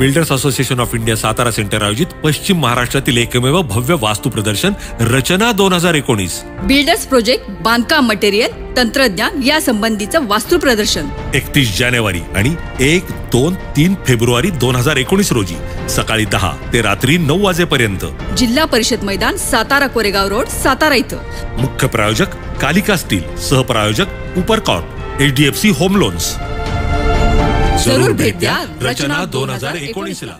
Builders association of India Satara centre आयोजित पश्चिम महाराष्ट्रातील एकमेव भव्य वास्तू प्रदर्शन रचना दोन हजार एकोणीस. बिल्डर्स प्रोजेक्ट बांधकाम मटेरियल तंत्रज्ञान या संबंधीचं वास्तू प्रदर्शन. एकतीस जानेवारी आणि एक दोन तीन फेब्रुवारी दोन हजार एकोणीस रोजी सकाळी दहा ते रात्री नऊ वाजेपर्यंत. जिल्हा परिषद मैदान सातारा कोरेगाव रोड सातारा इथं. मुख्य प्रायोजक कालिका स्टील सहप्रायोजक उपरकॉर्प H D F C home loans. ज़रूर भेट द्या. रचना दोन हज़ार एकोणीस ला